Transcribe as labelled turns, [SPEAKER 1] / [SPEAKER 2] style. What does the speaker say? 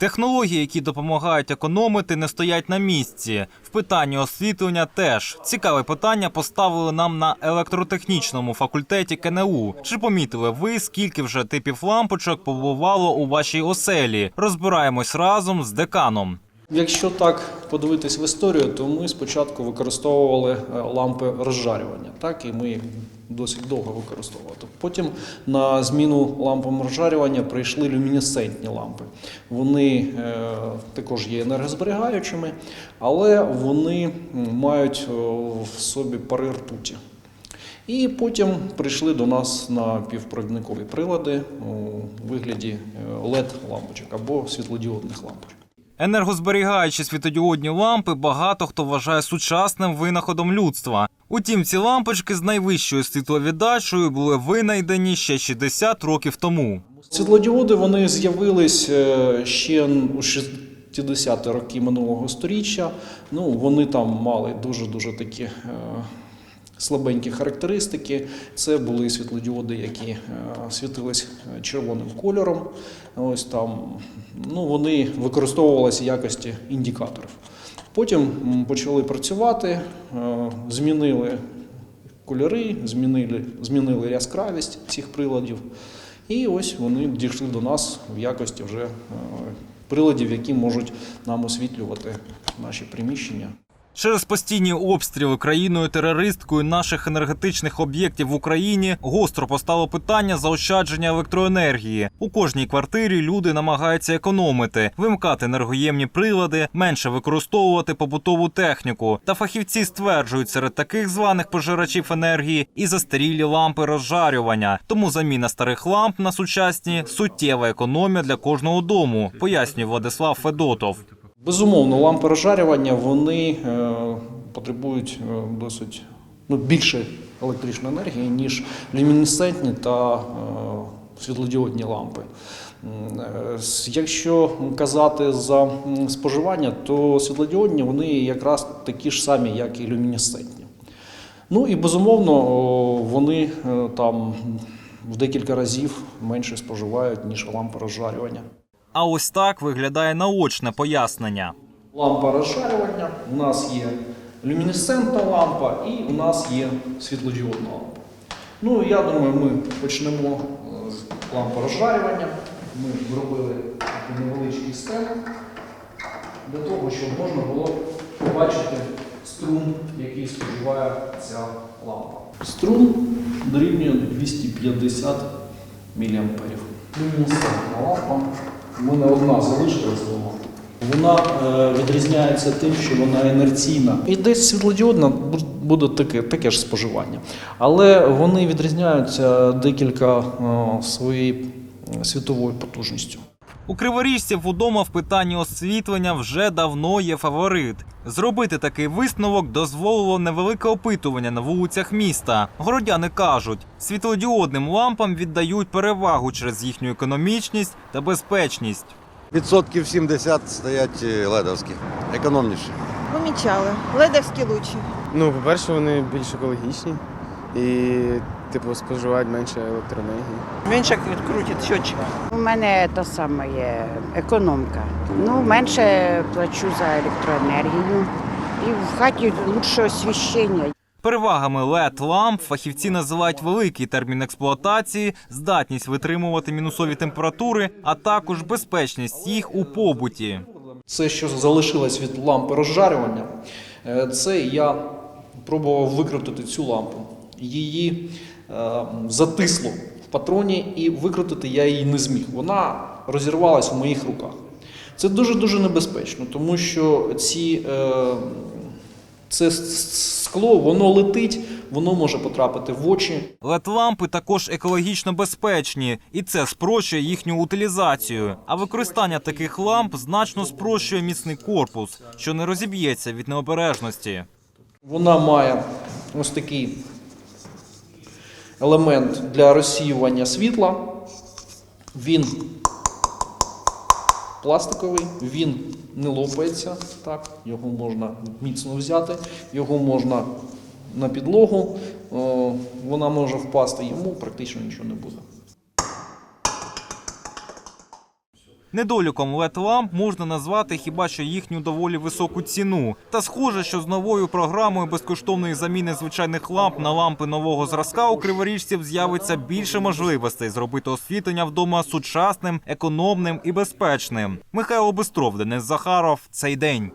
[SPEAKER 1] Технології, які допомагають економити, не стоять на місці. В питанні освітлення теж цікаве питання поставили нам на електротехнічному факультеті КНУ. Чи помітили ви, скільки вже типів лампочок побувало у вашій оселі? Розбираємось разом з деканом.
[SPEAKER 2] Якщо так подивитись в історію, то ми спочатку використовували е, лампи розжарювання, так і ми їх досить довго використовували. Потім на зміну лампам розжарювання прийшли люмінесцентні лампи. Вони е, також є енергозберігаючими, але вони мають е, в собі пари ртуті. І потім прийшли до нас на півпровідникові прилади у вигляді led лампочок або світлодіодних лампочок.
[SPEAKER 1] Енергозберігаючі світодіодні лампи багато хто вважає сучасним винаходом людства. Утім, ці лампочки з найвищою світловіддачею були винайдені ще 60 років тому.
[SPEAKER 2] Світлодіоди вони з'явились е, ще у 60-ті роки минулого століття. Ну, вони там мали дуже-дуже такі е, слабенькі характеристики. Це були світлодіоди, які е, світились е, червоним кольором. Ось там, ну, вони використовувалися в якості індикаторів. Потім почали працювати, е, змінили кольори, змінили, змінили яскравість цих приладів. І ось вони дійшли до нас в якості вже приладів, які можуть нам освітлювати наші приміщення.
[SPEAKER 1] Через постійні обстріли країною терористкою наших енергетичних об'єктів в Україні гостро постало питання заощадження електроенергії. У кожній квартирі люди намагаються економити, вимкати енергоємні прилади, менше використовувати побутову техніку. Та фахівці стверджують, серед таких званих пожирачів енергії і застарілі лампи розжарювання. Тому заміна старих ламп на сучасні суттєва економія для кожного дому, пояснює Владислав Федотов.
[SPEAKER 2] Безумовно, лампи розжарювання вони е, потребують е, досить ну, більше електричної енергії, ніж люмінесцентні та е, світлодіодні лампи. Якщо казати за споживання, то світлодіодні вони якраз такі ж самі, як і люмінесцентні. Ну і безумовно, вони там в декілька разів менше споживають, ніж лампи розжарювання.
[SPEAKER 1] А ось так виглядає наочне пояснення.
[SPEAKER 2] Лампа розжарювання, у нас є люмінесцентна лампа і у нас є світлодіодна лампа. Ну, я думаю, ми почнемо е, з лампи розжарювання. Ми зробили такий невеличкий стенд для того, щоб можна було побачити струм, який споживає ця лампа. Струм дорівнює 250 мА. Люмінесцентна лампа. Мене одна залишилась вдома. Вона е, відрізняється тим, що вона інерційна. І десь світлодіодна буде таке, таке ж споживання. Але вони відрізняються декілька е, своєю світовою потужністю.
[SPEAKER 1] У криворіжців удома в питанні освітлення вже давно є фаворит. Зробити такий висновок дозволило невелике опитування на вулицях міста. Городяни кажуть, світлодіодним лампам віддають перевагу через їхню економічність та безпечність.
[SPEAKER 3] Відсотків 70 стоять е, ледовські, економніші.
[SPEAKER 4] Помічали. Ледовські лучі.
[SPEAKER 5] Ну, по-перше, вони більш екологічні і, типу, споживають менше електроенергії.
[SPEAKER 4] Менше крутить щотчик.
[SPEAKER 6] У мене та саме є економка. Ну, менше плачу за електроенергію. І в хаті лучше освіщення.
[SPEAKER 1] Перевагами led ламп фахівці називають великий термін експлуатації, здатність витримувати мінусові температури, а також безпечність їх у побуті.
[SPEAKER 2] Це, що залишилось від лампи розжарювання, е, це я пробував викрутити цю лампу. Її затисло в патроні, і викрутити я її не зміг. Вона розірвалась в моїх руках. Це дуже-дуже небезпечно, тому що ці, е, це скло, воно летить, воно може потрапити в очі.
[SPEAKER 1] LED-лампи також екологічно безпечні, і це спрощує їхню утилізацію. А використання таких ламп значно спрощує міцний корпус, що не розіб'ється від необережності.
[SPEAKER 2] Вона має ось такий елемент для розсіювання світла. Він пластиковий, він не лопається. Так, його можна міцно взяти, його можна на підлогу, вона може впасти, йому практично нічого не буде.
[SPEAKER 1] Недоліком ламп можна назвати хіба що їхню доволі високу ціну. Та схоже, що з новою програмою безкоштовної заміни звичайних ламп на лампи нового зразка у криворіжців з'явиться більше можливостей зробити освітлення вдома сучасним, економним і безпечним. Михайло Бестров, Денис Захаров. Цей день.